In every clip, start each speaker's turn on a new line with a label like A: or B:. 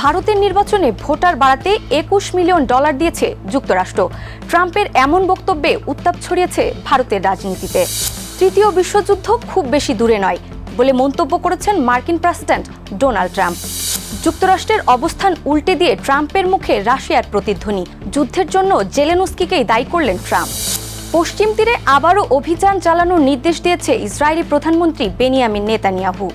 A: ভারতের নির্বাচনে ভোটার বাড়াতে একুশ মিলিয়ন ডলার দিয়েছে যুক্তরাষ্ট্র ট্রাম্পের এমন বক্তব্যে উত্তাপ ছড়িয়েছে ভারতের রাজনীতিতে তৃতীয় বিশ্বযুদ্ধ খুব বেশি দূরে নয় বলে মন্তব্য করেছেন মার্কিন প্রেসিডেন্ট ডোনাল্ড ট্রাম্প যুক্তরাষ্ট্রের অবস্থান উল্টে দিয়ে ট্রাম্পের মুখে রাশিয়ার প্রতিধ্বনি যুদ্ধের জন্য জেলেনুস্কিকেই দায়ী করলেন ট্রাম্প পশ্চিম তীরে আবারও অভিযান চালানোর নির্দেশ দিয়েছে ইসরায়েলি প্রধানমন্ত্রী বেনিয়ামিন নেতানিয়াহু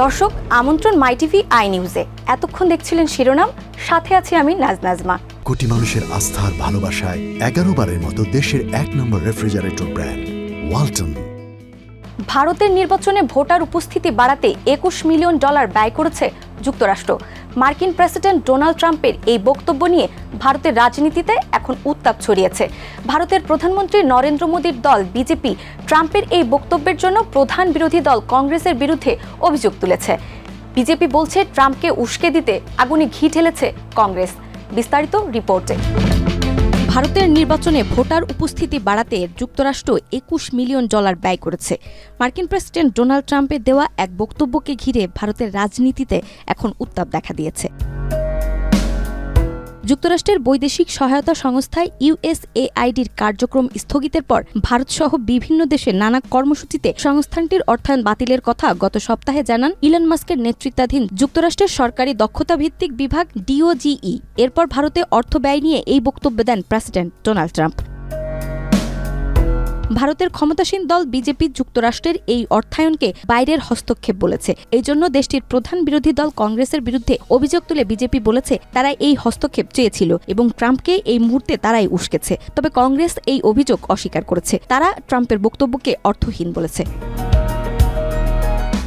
B: দর্শক আমন্ত্রণ মাই টিভি আই নিউজে এতক্ষণ দেখছিলেন শিরোনাম সাথে আছি আমি নাজনাজমা
C: কোটি মানুষের আস্থার ভালোবাসায় এগারো বারের মতো দেশের এক নম্বর রেফ্রিজারেটর ব্র্যান্ড ওয়ালটন
A: ভারতের নির্বাচনে ভোটার উপস্থিতি বাড়াতে একুশ মিলিয়ন ডলার ব্যয় করেছে যুক্তরাষ্ট্র মার্কিন প্রেসিডেন্ট ডোনাল্ড ট্রাম্পের এই বক্তব্য নিয়ে ভারতের রাজনীতিতে এখন উত্তাপ ছড়িয়েছে ভারতের প্রধানমন্ত্রী নরেন্দ্র মোদীর দল বিজেপি ট্রাম্পের এই বক্তব্যের জন্য প্রধান বিরোধী দল কংগ্রেসের বিরুদ্ধে অভিযোগ তুলেছে বিজেপি বলছে ট্রাম্পকে উস্কে দিতে আগুনে ঘি ঠেলেছে কংগ্রেস বিস্তারিত রিপোর্টে ভারতের নির্বাচনে ভোটার উপস্থিতি বাড়াতে যুক্তরাষ্ট্র একুশ মিলিয়ন ডলার ব্যয় করেছে মার্কিন প্রেসিডেন্ট ডোনাল্ড ট্রাম্পের দেওয়া এক বক্তব্যকে ঘিরে ভারতের রাজনীতিতে এখন উত্তাপ দেখা দিয়েছে যুক্তরাষ্ট্রের বৈদেশিক সহায়তা সংস্থায় ইউএসএআইডির কার্যক্রম স্থগিতের পর ভারতসহ বিভিন্ন দেশে নানা কর্মসূচিতে সংস্থানটির অর্থায়ন বাতিলের কথা গত সপ্তাহে জানান ইলন মাস্কের নেতৃত্বাধীন যুক্তরাষ্ট্রের সরকারি দক্ষতা ভিত্তিক বিভাগ ডিওজিই এরপর ভারতে অর্থ ব্যয় নিয়ে এই বক্তব্য দেন প্রেসিডেন্ট ডোনাল্ড ট্রাম্প ভারতের ক্ষমতাসীন দল বিজেপি যুক্তরাষ্ট্রের এই অর্থায়নকে বাইরের হস্তক্ষেপ বলেছে এই জন্য দেশটির প্রধান বিরোধী দল কংগ্রেসের বিরুদ্ধে অভিযোগ তুলে বিজেপি বলেছে তারা এই হস্তক্ষেপ চেয়েছিল এবং ট্রাম্পকে এই মুহূর্তে তারাই উস্কেছে তবে কংগ্রেস এই অভিযোগ অস্বীকার করেছে তারা ট্রাম্পের বক্তব্যকে অর্থহীন বলেছে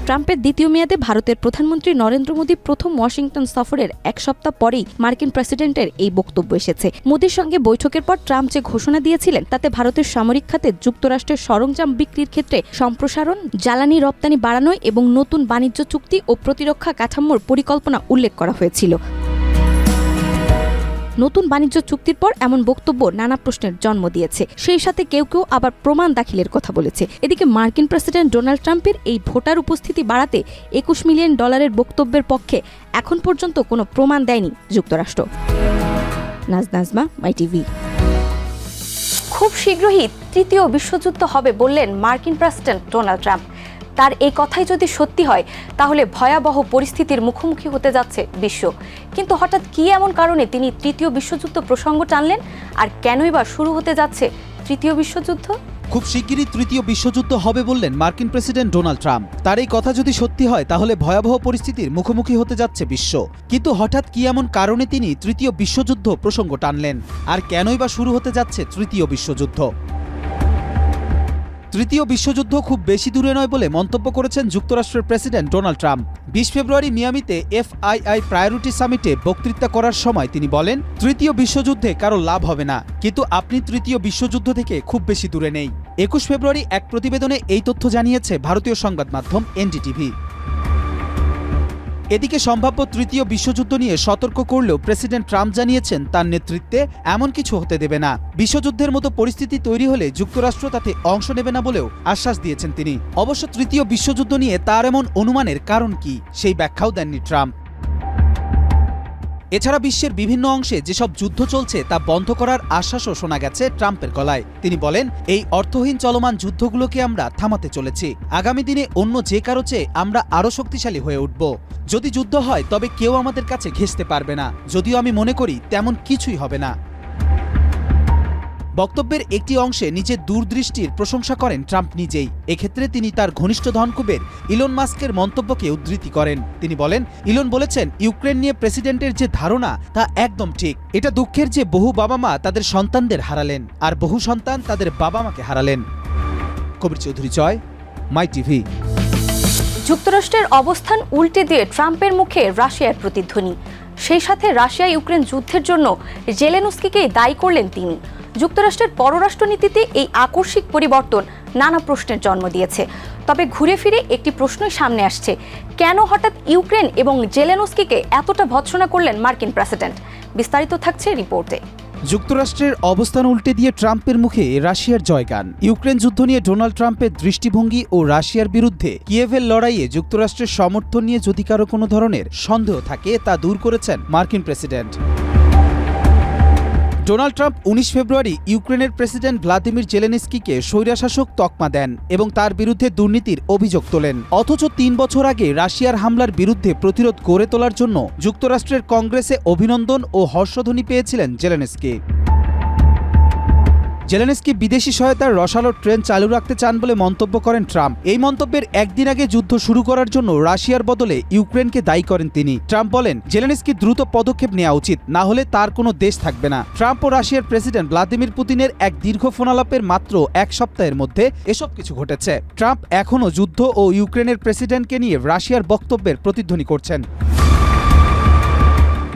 A: ট্রাম্পের দ্বিতীয় মেয়াদে ভারতের প্রধানমন্ত্রী নরেন্দ্র মোদী প্রথম ওয়াশিংটন সফরের এক সপ্তাহ পরেই মার্কিন প্রেসিডেন্টের এই বক্তব্য এসেছে মোদীর সঙ্গে বৈঠকের পর ট্রাম্প যে ঘোষণা দিয়েছিলেন তাতে ভারতের সামরিক খাতে যুক্তরাষ্ট্রের সরঞ্জাম বিক্রির ক্ষেত্রে সম্প্রসারণ জ্বালানি রপ্তানি বাড়ানো এবং নতুন বাণিজ্য চুক্তি ও প্রতিরক্ষা কাঠামোর পরিকল্পনা উল্লেখ করা হয়েছিল নতুন বাণিজ্য চুক্তির পর এমন বক্তব্য নানা প্রশ্নের জন্ম দিয়েছে সেই সাথে কেউ কেউ আবার প্রমাণ দাখিলের কথা বলেছে এদিকে মার্কিন প্রেসিডেন্ট ডোনাল্ড ট্রাম্পের এই ভোটার উপস্থিতি বাড়াতে একুশ মিলিয়ন ডলারের বক্তব্যের পক্ষে এখন পর্যন্ত কোনো প্রমাণ দেয়নি যুক্তরাষ্ট্র নাজ নাজমা টিভি
B: খুব শীঘ্রই তৃতীয় বিশ্বযুদ্ধ হবে বললেন মার্কিন প্রেসিডেন্ট ডোনাল্ড ট্রাম্প তার এই কথাই যদি সত্যি হয় তাহলে ভয়াবহ পরিস্থিতির মুখোমুখি হতে যাচ্ছে বিশ্ব কিন্তু হঠাৎ কি এমন কারণে তিনি তৃতীয় বিশ্বযুদ্ধ প্রসঙ্গ টানলেন আর কেনই বা শুরু হতে যাচ্ছে তৃতীয় বিশ্বযুদ্ধ
C: খুব শিগগিরই তৃতীয় বিশ্বযুদ্ধ হবে বললেন মার্কিন প্রেসিডেন্ট ডোনাল্ড ট্রাম্প তার এই কথা যদি সত্যি হয় তাহলে ভয়াবহ পরিস্থিতির মুখোমুখি হতে যাচ্ছে বিশ্ব কিন্তু হঠাৎ কি এমন কারণে তিনি তৃতীয় বিশ্বযুদ্ধ প্রসঙ্গ টানলেন আর কেনই বা শুরু হতে যাচ্ছে তৃতীয় বিশ্বযুদ্ধ তৃতীয় বিশ্বযুদ্ধ খুব বেশি দূরে নয় বলে মন্তব্য করেছেন যুক্তরাষ্ট্রের প্রেসিডেন্ট ডোনাল্ড ট্রাম্প বিশ ফেব্রুয়ারি মিয়ামিতে এফআইআই প্রায়োরিটি সামিটে বক্তৃতা করার সময় তিনি বলেন তৃতীয় বিশ্বযুদ্ধে কারো লাভ হবে না কিন্তু আপনি তৃতীয় বিশ্বযুদ্ধ থেকে খুব বেশি দূরে নেই একুশ ফেব্রুয়ারি এক প্রতিবেদনে এই তথ্য জানিয়েছে ভারতীয় সংবাদ মাধ্যম এনডিটিভি এদিকে সম্ভাব্য তৃতীয় বিশ্বযুদ্ধ নিয়ে সতর্ক করলেও প্রেসিডেন্ট ট্রাম্প জানিয়েছেন তার নেতৃত্বে এমন কিছু হতে দেবে না বিশ্বযুদ্ধের মতো পরিস্থিতি তৈরি হলে যুক্তরাষ্ট্র তাতে অংশ নেবে না বলেও আশ্বাস দিয়েছেন তিনি অবশ্য তৃতীয় বিশ্বযুদ্ধ নিয়ে তার এমন অনুমানের কারণ কি সেই ব্যাখ্যাও দেননি ট্রাম্প এছাড়া বিশ্বের বিভিন্ন অংশে যেসব যুদ্ধ চলছে তা বন্ধ করার আশ্বাসও শোনা গেছে ট্রাম্পের গলায় তিনি বলেন এই অর্থহীন চলমান যুদ্ধগুলোকে আমরা থামাতে চলেছি আগামী দিনে অন্য যে কারো চেয়ে আমরা আরও শক্তিশালী হয়ে উঠব যদি যুদ্ধ হয় তবে কেউ আমাদের কাছে ঘেঁষতে পারবে না যদিও আমি মনে করি তেমন কিছুই হবে না বক্তব্যের একটি অংশে নিজের দূরদৃষ্টির প্রশংসা করেন ট্রাম্প নিজেই এক্ষেত্রে তিনি তার ঘনিষ্ঠ ধনকুবের ইলন মাস্কের মন্তব্যকে উদ্ধৃতি করেন তিনি বলেন ইলন বলেছেন ইউক্রেন নিয়ে প্রেসিডেন্টের যে ধারণা তা একদম ঠিক এটা দুঃখের যে বহু বাবা মা তাদের সন্তানদের হারালেন আর বহু সন্তান তাদের বাবা মাকে হারালেন কবির চৌধুরী জয় মাই টিভি
A: যুক্তরাষ্ট্রের অবস্থান উল্টে দিয়ে ট্রাম্পের মুখে রাশিয়ার প্রতিধ্বনি সেই সাথে রাশিয়া ইউক্রেন যুদ্ধের জন্য জেলেনস্কিকেই দায়ী করলেন তিনি যুক্তরাষ্ট্রের পররাষ্ট্রনীতিতে এই আকস্মিক পরিবর্তন নানা প্রশ্নের জন্ম দিয়েছে তবে ঘুরে ফিরে একটি প্রশ্নই সামনে আসছে কেন হঠাৎ ইউক্রেন এবং জেলেনস্কিকে এতটা ভৎসনা করলেন মার্কিন প্রেসিডেন্ট বিস্তারিত থাকছে রিপোর্টে
C: যুক্তরাষ্ট্রের অবস্থান উল্টে দিয়ে ট্রাম্পের মুখে রাশিয়ার জয়গান ইউক্রেন যুদ্ধ নিয়ে ডোনাল্ড ট্রাম্পের দৃষ্টিভঙ্গি ও রাশিয়ার বিরুদ্ধে কিয়েভের লড়াইয়ে যুক্তরাষ্ট্রের সমর্থন নিয়ে যদি কারো কোনো ধরনের সন্দেহ থাকে তা দূর করেছেন মার্কিন প্রেসিডেন্ট ডোনাল্ড ট্রাম্প উনিশ ফেব্রুয়ারি ইউক্রেনের প্রেসিডেন্ট ভ্লাদিমির জেলেনস্কিকে স্বৈরাশাসক তকমা দেন এবং তার বিরুদ্ধে দুর্নীতির অভিযোগ তোলেন অথচ তিন বছর আগে রাশিয়ার হামলার বিরুদ্ধে প্রতিরোধ গড়ে তোলার জন্য যুক্তরাষ্ট্রের কংগ্রেসে অভিনন্দন ও হর্ষধ্বনি পেয়েছিলেন জেলেনস্কি জেলেনস্কি বিদেশি সহায়তার রসালো ট্রেন চালু রাখতে চান বলে মন্তব্য করেন ট্রাম্প এই মন্তব্যের একদিন আগে যুদ্ধ শুরু করার জন্য রাশিয়ার বদলে ইউক্রেনকে দায়ী করেন তিনি ট্রাম্প বলেন জেলেনস্কি দ্রুত পদক্ষেপ নেওয়া উচিত না হলে তার কোনো দেশ থাকবে না ট্রাম্প ও রাশিয়ার প্রেসিডেন্ট ভ্লাদিমির পুতিনের এক দীর্ঘ ফোনালাপের মাত্র এক সপ্তাহের মধ্যে এসব কিছু ঘটেছে ট্রাম্প এখনও যুদ্ধ ও ইউক্রেনের প্রেসিডেন্টকে নিয়ে রাশিয়ার বক্তব্যের প্রতিধ্বনি করছেন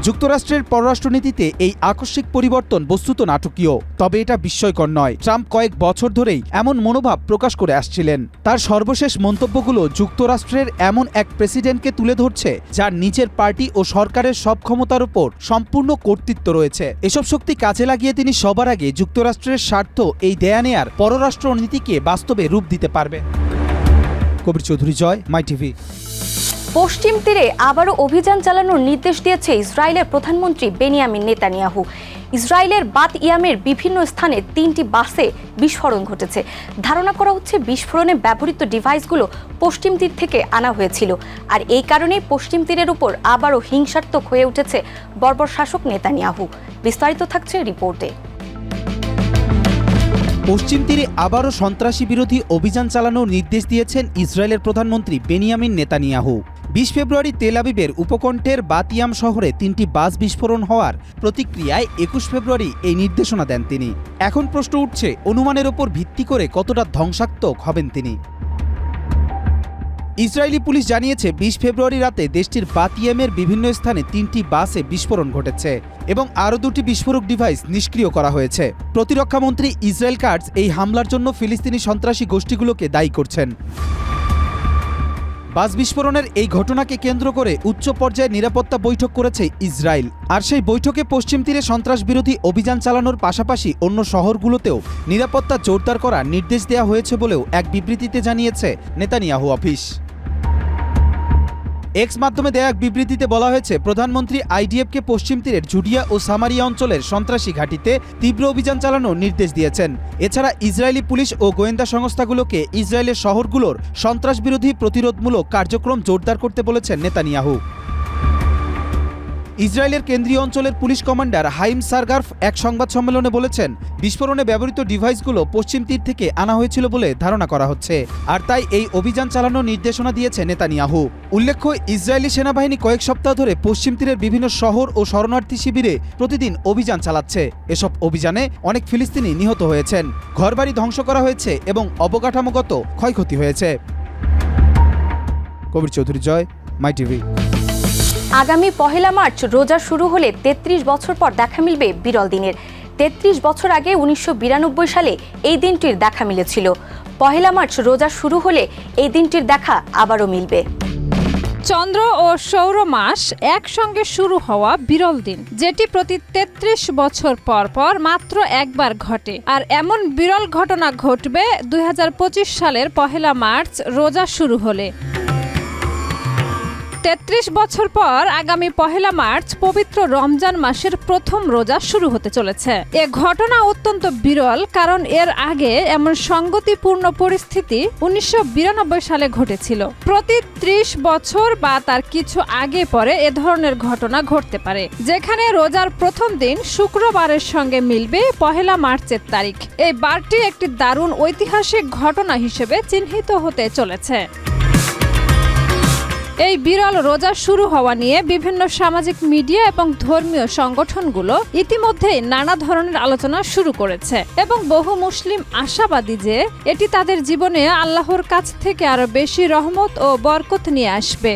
C: যুক্তরাষ্ট্রের পররাষ্ট্রনীতিতে এই আকস্মিক পরিবর্তন বস্তুত নাটকীয় তবে এটা বিস্ময়কর নয় ট্রাম্প কয়েক বছর ধরেই এমন মনোভাব প্রকাশ করে আসছিলেন তার সর্বশেষ মন্তব্যগুলো যুক্তরাষ্ট্রের এমন এক প্রেসিডেন্টকে তুলে ধরছে যার নিজের পার্টি ও সরকারের সব ক্ষমতার উপর সম্পূর্ণ কর্তৃত্ব রয়েছে এসব শক্তি কাজে লাগিয়ে তিনি সবার আগে যুক্তরাষ্ট্রের স্বার্থ এই দেয়া নেয়ার পররাষ্ট্রনীতিকে বাস্তবে রূপ দিতে পারবে কবির চৌধুরী জয় মাই টিভি
A: পশ্চিম তীরে আবারও অভিযান চালানোর নির্দেশ দিয়েছে ইসরায়েলের প্রধানমন্ত্রী বেনিয়ামিন নেতানিয়াহু ইসরায়েলের বাত ইয়ামের বিভিন্ন স্থানে তিনটি বাসে বিস্ফোরণ ঘটেছে ধারণা করা হচ্ছে বিস্ফোরণে ব্যবহৃত ডিভাইসগুলো পশ্চিম তীর থেকে আনা হয়েছিল আর এই কারণে পশ্চিম তীরের উপর আবারও হিংসাত্মক হয়ে উঠেছে বর্বর শাসক নেতানিয়াহু বিস্তারিত থাকছে রিপোর্টে
C: পশ্চিম তীরে আবারও সন্ত্রাসী বিরোধী অভিযান চালানোর নির্দেশ দিয়েছেন ইসরায়েলের প্রধানমন্ত্রী বেনিয়ামিন নেতানিয়াহু বিশ ফেব্রুয়ারি তেল আবিবের উপকণ্ঠের বাতিয়াম শহরে তিনটি বাস বিস্ফোরণ হওয়ার প্রতিক্রিয়ায় একুশ ফেব্রুয়ারি এই নির্দেশনা দেন তিনি এখন প্রশ্ন উঠছে অনুমানের ওপর ভিত্তি করে কতটা ধ্বংসাত্মক হবেন তিনি ইসরায়েলি পুলিশ জানিয়েছে বিশ ফেব্রুয়ারি রাতে দেশটির বাতিয়ামের বিভিন্ন স্থানে তিনটি বাসে বিস্ফোরণ ঘটেছে এবং আরও দুটি বিস্ফোরক ডিভাইস নিষ্ক্রিয় করা হয়েছে প্রতিরক্ষামন্ত্রী ইসরায়েল কার্ডস এই হামলার জন্য ফিলিস্তিনি সন্ত্রাসী গোষ্ঠীগুলোকে দায়ী করছেন বাস বিস্ফোরণের এই ঘটনাকে কেন্দ্র করে উচ্চ পর্যায়ে নিরাপত্তা বৈঠক করেছে ইসরায়েল আর সেই বৈঠকে পশ্চিম তীরে সন্ত্রাস বিরোধী অভিযান চালানোর পাশাপাশি অন্য শহরগুলোতেও নিরাপত্তা জোরদার করার নির্দেশ দেওয়া হয়েছে বলেও এক বিবৃতিতে জানিয়েছে নেতানিয়াহু অফিস এক্স মাধ্যমে দেয়া এক বিবৃতিতে বলা হয়েছে প্রধানমন্ত্রী আইডিএফকে পশ্চিম তীরের ঝুটিয়া ও সামারিয়া অঞ্চলের সন্ত্রাসী ঘাঁটিতে তীব্র অভিযান চালানোর নির্দেশ দিয়েছেন এছাড়া ইসরায়েলি পুলিশ ও গোয়েন্দা সংস্থাগুলোকে ইসরায়েলের শহরগুলোর সন্ত্রাসবিরোধী প্রতিরোধমূলক কার্যক্রম জোরদার করতে বলেছেন নেতানিয়াহু ইসরায়েলের কেন্দ্রীয় অঞ্চলের পুলিশ কমান্ডার হাইম সারগার্ফ এক সংবাদ সম্মেলনে বলেছেন বিস্ফোরণে ব্যবহৃত ডিভাইসগুলো পশ্চিম তীর থেকে আনা হয়েছিল বলে ধারণা করা হচ্ছে আর তাই এই অভিযান চালানোর নির্দেশনা দিয়েছে নেতানিয়াহু উল্লেখ্য ইসরায়েলি সেনাবাহিনী কয়েক সপ্তাহ ধরে পশ্চিম তীরের বিভিন্ন শহর ও শরণার্থী শিবিরে প্রতিদিন অভিযান চালাচ্ছে এসব অভিযানে অনেক ফিলিস্তিনি নিহত হয়েছেন ঘরবাড়ি ধ্বংস করা হয়েছে এবং অবকাঠামোগত ক্ষয়ক্ষতি হয়েছে কবির চৌধুরী জয় মাই টিভি
A: আগামী পহেলা মার্চ রোজা শুরু হলে ৩৩ বছর পর দেখা মিলবে বিরল দিনের ৩৩ বছর আগে উনিশশো সালে এই দিনটির দেখা মিলেছিল পহেলা মার্চ রোজা শুরু হলে এই দিনটির দেখা আবারও মিলবে
D: চন্দ্র ও সৌর মাস একসঙ্গে শুরু হওয়া বিরল দিন যেটি প্রতি ৩৩ বছর পর পর মাত্র একবার ঘটে আর এমন বিরল ঘটনা ঘটবে দুই সালের পহেলা মার্চ রোজা শুরু হলে তেত্রিশ বছর পর আগামী পহেলা মার্চ পবিত্র রমজান মাসের প্রথম রোজা শুরু হতে চলেছে এ ঘটনা অত্যন্ত বিরল কারণ এর আগে এমন সঙ্গতিপূর্ণ পরিস্থিতি উনিশশো সালে ঘটেছিল প্রতি ত্রিশ বছর বা তার কিছু আগে পরে এ ধরনের ঘটনা ঘটতে পারে যেখানে রোজার প্রথম দিন শুক্রবারের সঙ্গে মিলবে পহেলা মার্চের তারিখ এই বারটি একটি দারুণ ঐতিহাসিক ঘটনা হিসেবে চিহ্নিত হতে চলেছে এই বিরল রোজা শুরু হওয়া নিয়ে বিভিন্ন সামাজিক মিডিয়া এবং ধর্মীয় সংগঠনগুলো ইতিমধ্যেই নানা ধরনের আলোচনা শুরু করেছে এবং বহু মুসলিম আশাবাদী যে এটি তাদের জীবনে আল্লাহর কাছ থেকে আরও বেশি রহমত ও বরকত নিয়ে আসবে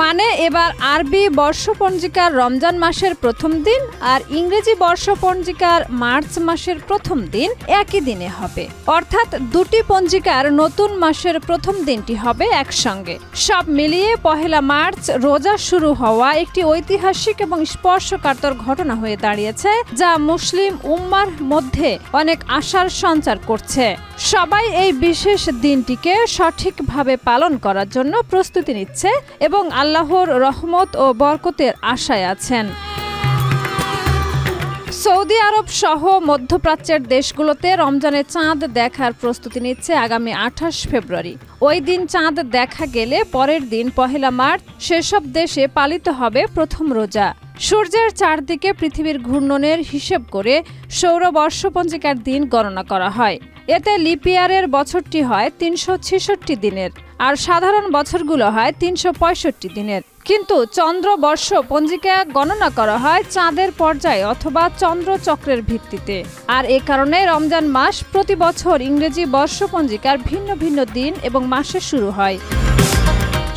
D: মানে এবার আরবি বর্ষপঞ্জিকার রমজান মাসের প্রথম দিন আর ইংরেজি বর্ষপঞ্জিকার মার্চ মাসের প্রথম দিন একই দিনে হবে অর্থাৎ দুটি পঞ্জিকার নতুন মাসের প্রথম দিনটি হবে একসঙ্গে সব মিলিয়ে পহেলা মার্চ রোজা শুরু হওয়া একটি ঐতিহাসিক এবং স্পর্শকাতর ঘটনা হয়ে দাঁড়িয়েছে যা মুসলিম উম্মার মধ্যে অনেক আশার সঞ্চার করছে সবাই এই বিশেষ দিনটিকে সঠিকভাবে পালন করার জন্য প্রস্তুতি নিচ্ছে এবং আল্লাহর রহমত ও বরকতের আশায় আছেন সৌদি আরব সহ মধ্যপ্রাচ্যের দেশগুলোতে রমজানে চাঁদ দেখার প্রস্তুতি নিচ্ছে আগামী আঠাশ ফেব্রুয়ারি ওই দিন চাঁদ দেখা গেলে পরের দিন পহেলা মার্চ সেসব দেশে পালিত হবে প্রথম রোজা সূর্যের চারদিকে পৃথিবীর ঘূর্ণনের হিসেব করে সৌর বর্ষপঞ্জিকার দিন গণনা করা হয় এতে লিপিয়ারের বছরটি হয় তিনশো দিনের আর সাধারণ বছরগুলো হয় তিনশো দিনের কিন্তু চন্দ্র বর্ষ পঞ্জিকা গণনা করা হয় চাঁদের পর্যায়ে অথবা চন্দ্র চক্রের ভিত্তিতে আর এ কারণে রমজান মাস প্রতি বছর ইংরেজি বর্ষ পঞ্জিকার ভিন্ন ভিন্ন দিন এবং মাসে শুরু হয়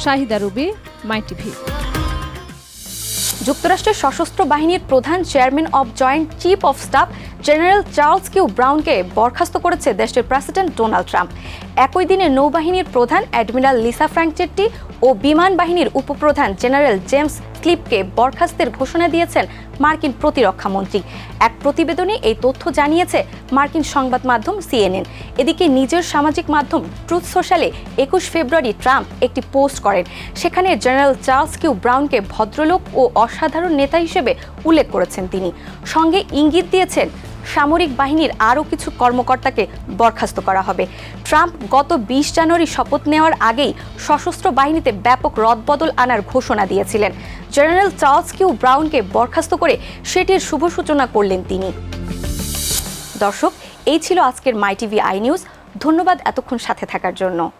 D: শাহিদা রুবি মাইটিভি টিভি
A: যুক্তরাষ্ট্রের সশস্ত্র বাহিনীর প্রধান chairman of joint chief of staff general Charles Q ব্রাউনকে বরখাস্ত করেছে দেশটির প্রেসিডেন্ট ডোনাল্ড ট্রাম্প একই দিনে নৌবাহিনীর প্রধান অ্যাডমিরাল লিসা ফ্র্যাঙ্কচেট্টি ও বিমান বাহিনীর উপপ্রধান জেনারেল জেমস ক্লিপকে বরখাস্তের ঘোষণা দিয়েছেন মার্কিন প্রতিরক্ষা মন্ত্রী এক প্রতিবেদনে এই তথ্য জানিয়েছে মার্কিন সংবাদ মাধ্যম সিএনএন এদিকে নিজের সামাজিক মাধ্যম ট্রুথ সোশ্যালে একুশ ফেব্রুয়ারি ট্রাম্প একটি পোস্ট করেন সেখানে জেনারেল চার্লস কিউ ব্রাউনকে ভদ্রলোক ও অসাধারণ নেতা হিসেবে উল্লেখ করেছেন তিনি সঙ্গে ইঙ্গিত দিয়েছেন সামরিক বাহিনীর আরও কিছু কর্মকর্তাকে বরখাস্ত করা হবে ট্রাম্প গত বিশ জানুয়ারি শপথ নেওয়ার আগেই সশস্ত্র বাহিনীতে ব্যাপক রদবদল আনার ঘোষণা দিয়েছিলেন জেনারেল চার্লস কিউ ব্রাউনকে বরখাস্ত করে সেটির শুভ সূচনা করলেন তিনি দর্শক এই ছিল আজকের মাই টিভি আই নিউজ ধন্যবাদ এতক্ষণ সাথে থাকার জন্য